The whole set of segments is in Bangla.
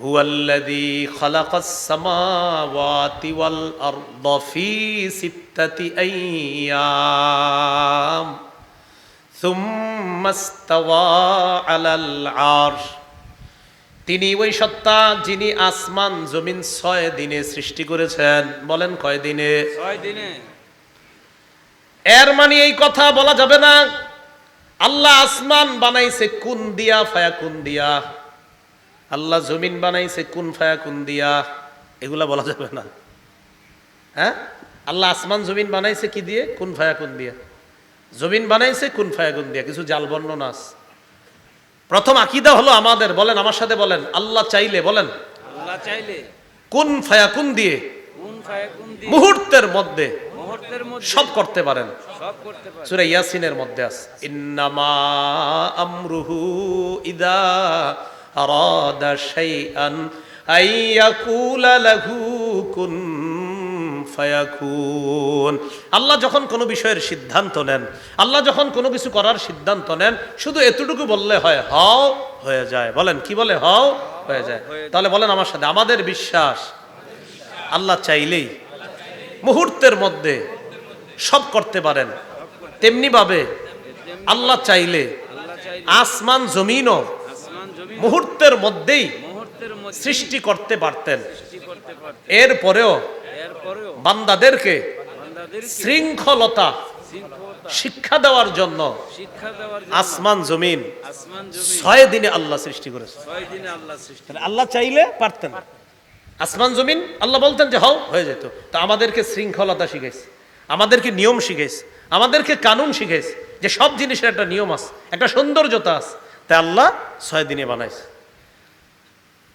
هو الذي خلق السماوات والأرض في ستة أيام ثم استوى على العرش তিনি ওই সত্তা যিনি আসমান জমিন ছয় দিনে সৃষ্টি করেছেন বলেন কয় দিনে ছয় দিনে এর মানে এই কথা বলা যাবে না আল্লাহ আসমান বানাইছে কোন দিয়া ফায়া কোন দিয়া আল্লাহ জমিন বানাইছে কোন ফায়া কোন দিয়া? এগুলা বলা যাবে না। হ্যাঁ? আল্লাহ আসমান জমিন বানাইছে কি দিয়ে? কোন ফায়া কোন দিয়া? জমিন বানাইছে কোন ফায়া কোন দিয়া? কিছু জাল বর্ণনা আছে। প্রথম আকিদা হলো আমাদের বলেন আমার সাথে বলেন। আল্লাহ চাইলে বলেন। আল্লাহ চাইলে। কোন ফায়া কোন দিয়ে? মুহূর্তের মধ্যে। সব করতে পারেন। সব করতে পারে সূরা ইয়াসিনের মধ্যে আছে। ইন্নামা আমরুহু ইদা আরাদা শাইআন আইয়াকুলা লাহু কুন ফায়াকুন আল্লাহ যখন কোনো বিষয়ের সিদ্ধান্ত নেন, আল্লাহ যখন কোনো কিছু করার সিদ্ধান্ত নেন, শুধু এতটুকু বললে হয়, হও, হয়ে যায়। বলেন, কি বলে? হও, হয়ে যায়। তাহলে বলেন আমার সাথে, আমাদের বিশ্বাস, আল্লাহ চাইলেই মুহূর্তের মধ্যে সব করতে পারেন। তেমনি ভাবে আল্লাহ চাইলে, আসমান জমিনও মুহূর্তের মধ্যেই সৃষ্টি করতে পারতেন। সৃষ্টি করতে পারে এরপরেও এরপরেও বান্দাদেরকে শৃঙ্খলতা শিক্ষা দেওয়ার জন্য আসমান জমিন ছয় দিনে আল্লাহ সৃষ্টি করেছে। আল্লাহ চাইলে পারতেন আসমান জমিন আল্লাহ বলতেন যে হও হয়ে যেত। তো আমাদেরকে শৃঙ্খলতা শিখাইছে আমাদেরকে নিয়ম শিখেছে আমাদেরকে কানুন শিখাইছে যে সব জিনিসের একটা নিয়ম আছে একটা সৌন্দর্যতা আছে। তাই আল্লাহ ছয় দিনে বানাইছে।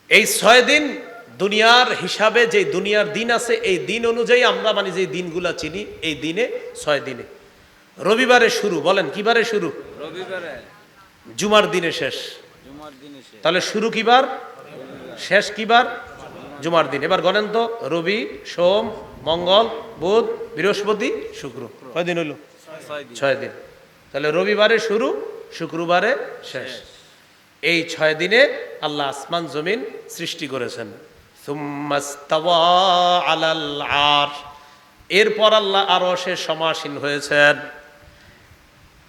এই ছয় দিন দুনিয়ার হিসাবে যে দুনিয়ার দিন আছে এই দিন অনুযায়ী আমরা মানে যে দিনগুলা চিনি এই দিনে ছয় দিনে। রবিবারে শুরু বলেন কিবারে শুরু? রবিবারে। জুমার দিনে শেষ। জুমার দিনে শেষ। তাহলে শুরু কিবার? শেষ কিবার? জুমার দিন। এবার গণেন তো রবি সোম মঙ্গল বুধ বৃহস্পতি শুক্র। কয়দিন হইল? ছয় দিন। তাহলে রবিবারে শুরু শুক্রবারে শেষ। এই ছয় দিনে আল্লাহ আসমান, জমিন সৃষ্টি করেছেন। এরপর আল্লাহ আরও সে সমাসীন হয়েছেন।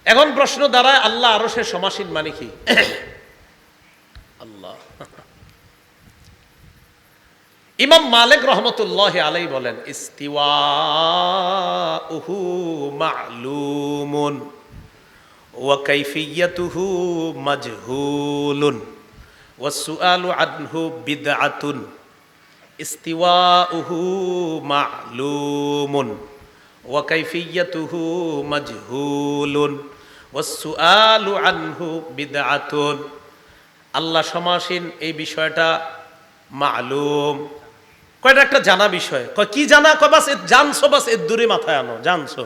এখন প্রশ্ন দাঁড়ায়, আল্লাহ আরও সে সমাসীন মানে কি? আল্লাহ। ইমাম মালিক রহমতুল্লাহ আলাই বলেন ইস্তিওয়া উহু মালুমুন। ওয়া কাইফিয়াতুহু মাজহুলুন ওয়া সুআলু আনহু বিদআতুন ইস্তিওয়াউহু মালুমুন ওয়া কাইফিয়াতুহু মাজহুলুন ওয়া সুআলু আনহু বিদআতুন আল্লাহ সমাসীন এই বিষয়টা মালুম। কয়টা একটা জানা বিষয়? কয়, কি জানা? কয়, বাস জানছো, বাসের দূরে মাথায় আনো, জানছো।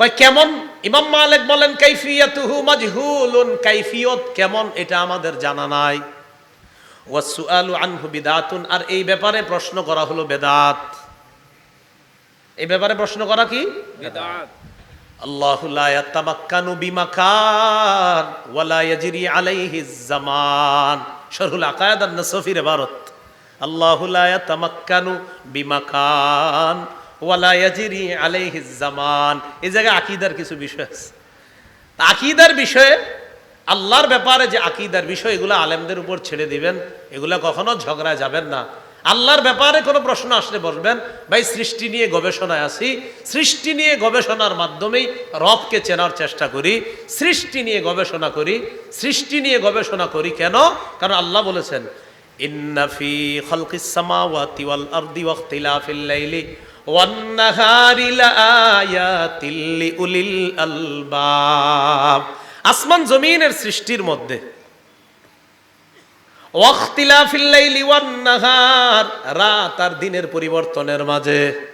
কয় কেমন? ইমাম মালিক বলেন কাইফিয়াতুহু মাজহুলুন কাইফিয়ত কেমন? এটা আমাদের জানা নাই। ওয়াসুআলু আনহু বিদাতুন আর এই ব্যাপারে প্রশ্ন করা হলো বেদাত। এই ব্যাপারে প্রশ্ন করা কি? বেদাত। আল্লাহু লা ইয়াতামাক্কানু বিমাকান ওয়ালা ইয়াজরি আলাইহি জামান শরহুল আকায়াদ আন-নাসফির ইবারত আল্লাহু লা ইয়াতামাক্কানু বিমাকান। ওয়ালা ইয়াজরি আলাইহি জামান। এই জায়গায় আকীদার কিছু বিষয় আছে। আকীদার বিষয়ে, আল্লাহর ব্যাপারে যে আকীদার বিষয়, এগুলো আলেমদের উপর ছেড়ে দিবেন। এগুলো কখনো ঝগড়া যাবেন না। আল্লাহর ব্যাপারে কোনো প্রশ্ন আসলে বসবেন, ভাই, সৃষ্টি নিয়ে গবেষণায় আসি। সৃষ্টি নিয়ে গবেষণার মাধ্যমেই রবকে চেনার চেষ্টা করি। সৃষ্টি নিয়ে গবেষণা করি। সৃষ্টি নিয়ে গবেষণা করি কেন? কারণ আল্লাহ বলেছেন ইন্নাফি খলকিস সামাওয়াতি ওয়াল আরদি ওয়াখতিলাফিল লাইলি আসমান জমিনের সৃষ্টির মধ্যে। রাত আর দিনের পরিবর্তনের মাঝে।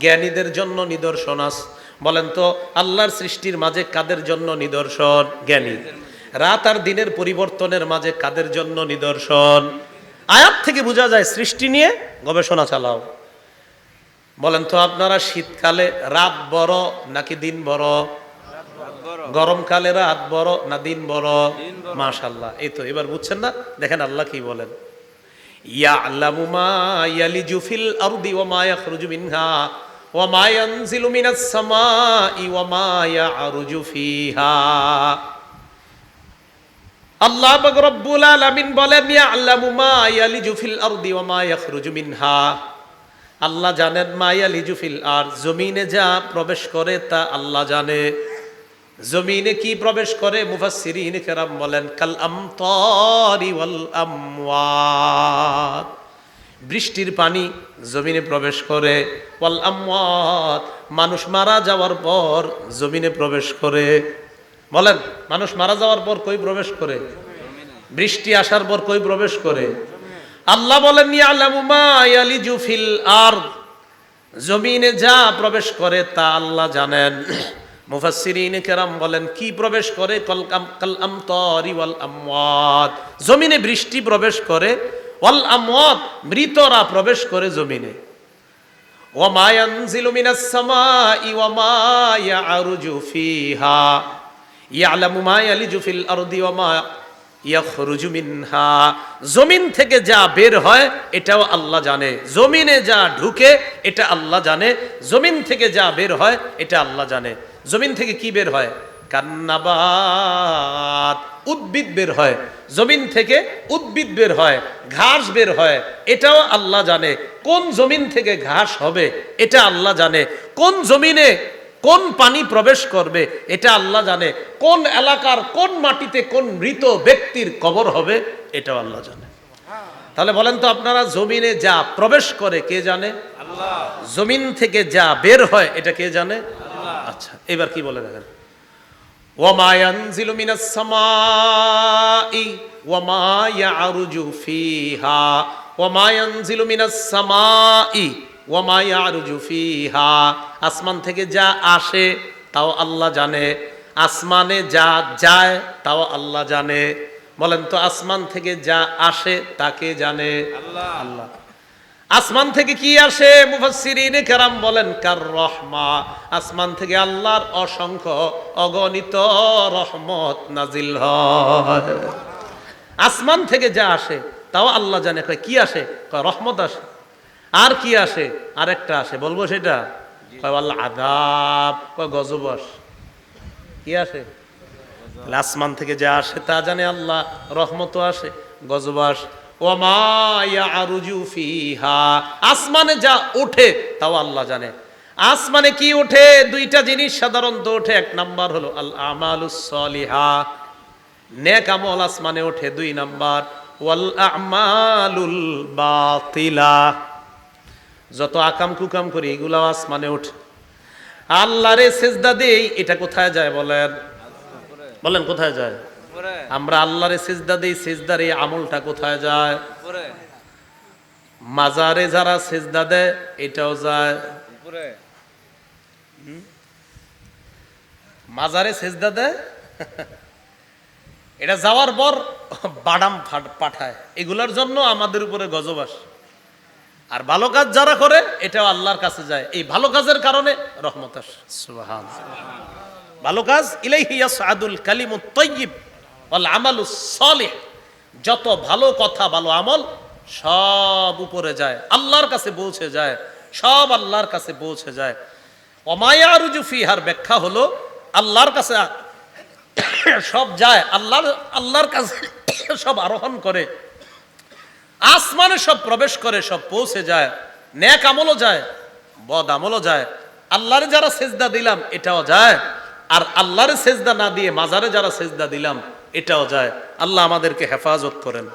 জ্ঞানীদের জন্য নিদর্শন আছে বলেন তো, আল্লাহর সৃষ্টির মাঝে কাদের জন্য নিদর্শন? জ্ঞানী। রাত আর দিনের পরিবর্তনের মাঝে কাদের জন্য নিদর্শন? আয়াত থেকে বোঝা যায় সৃষ্টি নিয়ে গবেষণা চালাও। বলেন তো আপনারা শীতকালে রাত বড় নাকি দিন বড়? গরমকালে রাত বড় না দিন বড়। মাশাল্লাহ এই তো এবার বুঝছেন না? দেখেন আল্লাহ কি বলেন। ফিল আরদি ওয়া মা মিনহা ইয়ানজিলু মিনাস সামাই ওয়া মা ইয়ারুজু ফিহা। আল্লাহ রব্বুল আলামিন বলেন মিনহা। আল্লাহ জানেন মা ইয়ালিজু ফিল আর জমিনে যা প্রবেশ করে তা আল্লাহ জানে। জমিনে কি প্রবেশ করে? মুফাসসিরিন কেরাম বলেন, কাল আমওয়াত। বৃষ্টির পানি জমিনে প্রবেশ করে, ওয়াল আমওয়াত। মানুষ মারা যাওয়ার পর জমিনে প্রবেশ করে। বলেন, মানুষ মারা যাওয়ার পর কই প্রবেশ করে? বৃষ্টি আসার পর কই প্রবেশ করে? আল্লাহ বলেন আরদ। জমিনে যা প্রবেশ করে তা আল্লাহ জানেন। কেরাম বলেন, কি প্রবেশ করে? জমিনে বৃষ্টি প্রবেশ করে মৃতরা প্রবেশ করে জমিনে। ওয়ামা ইয়ানজিলু মিনাস সামাই ইয়ারুজু ফিহা। ইয়ালামু মা ইয়ালিজু ফিল আরদি ওয়ামা ইয়াখরুজু মিনহা। জমিন থেকে যা বের হয়, এটাও আল্লাহ জানে। জমিনে যা ঢুকে, এটা আল্লাহ জানে। জমিন থেকে যা বের হয়, এটা আল্লাহ জানে। জমিন থেকে কি বের হয়? কান্নাবাত। উদ্ভিদ বের হয়। জমিন থেকে উদ্ভিদ বের হয়। ঘাস বের হয়। এটাও আল্লাহ জানে। কোন জমিন থেকে ঘাস হবে, এটা আল্লাহ জানে। কোন জমিনে কোন পানি প্রবেশ করবে এটা আল্লাহ জানে। কোন এলাকার কোন মাটিতে কোন মৃত ব্যক্তির কবর হবে এটাও আল্লাহ জানে। তাহলে বলেন তো আপনারা জমিনে যা প্রবেশ করে কে জানে? জমিন থেকে যা বের হয় এটা কে জানে? আচ্ছা এবার কি বলে দেখেন। সামাই ওয়ামা ইয়ারুজু ফিহা ওয়ামা ইয়ানজিলু মিনাস সামাই। আসমান থেকে যা আসে তাও আল্লাহ জানে। আসমানে যা যায় তাও আল্লাহ জানে। বলেন তো আসমান থেকে যা আসে তাকে জানে। আল্লাহ। আল্লাহ। আসমান থেকে কি আসে? মুফাসসিরিনে কেরাম বলেন কার রহমা। আসমান থেকে আল্লাহর অসংখ্য অগণিত রহমত নাজিল হয়। আসমান থেকে যা আসে তাও আল্লাহ জানে। কয় কি আসে? কয় রহমত আসে। আর কি আসে? আরেকটা আসে বলব সেটা? কয় আল্লাহ আদাব। কয় গজব কি আসে? আসমান থেকে যা আসে তা জানে আল্লাহ রহমত আসে গজব আসে। ওমা ইয়ারুজু ফিহা। আসমানে যা ওঠে তাও আল্লাহ জানে। আসমানে কি ওঠে দুইটা জিনিস সাধারণত ওঠে এক নাম্বার হলো আল আমালুস সলিহা। নেক আমল আসমানে ওঠে দুই নাম্বার ওয়াল আমালুল বাতিলা। যত আকাম কুকাম করি এগুলো আসমানে ওঠে। আল্লাহরে সেজদা দেই এটা কোথায় যায় বলেন? বলেন কোথায় যায়? আমরা আল্লাহরে সেজদা দেই সেজদার এই আমলটা কোথায় যায়? মাজারে যারা সেজদা দেয় এটাও যায়। মাজারে সেজদা দেয়? এটা যাওয়ার পর বাদাম পাঠায়। এগুলোর জন্য আমাদের উপরে গজব আসে। আর ভালো কাজ যারা করে এটাও আল্লাহর কাছে যায়। এই ভালো কাজের কারণে রহমত ভালো কাজ ইলাইহি ইয়াসআদুল কালিমুত তাইয়্যিব ওয়াল আমালুস যত ভালো কথা ভালো আমল সব উপরে যায়। আল্লাহর কাছে পৌঁছে যায়। সব আল্লাহর কাছে পৌঁছে যায়। অমায়ারুজু ফিহার ব্যাখ্যা হলো আল্লাহর কাছে সব যায় আল্লাহর আল্লাহর কাছে সব আরোহণ করে। আসমানে সব প্রবেশ করে, সব পৌঁছে যায়, ন্যাক আমলও যায়, বদ আমলও যায়। আল্লাহরে যারা সেজদা দিলাম, এটাও যায়। আর আল্লাহরে সেজদা না দিয়ে মাজারে যারা সেজদা দিলাম, এটাও যায়। আল্লাহ আমাদেরকে হেফাজত করেন।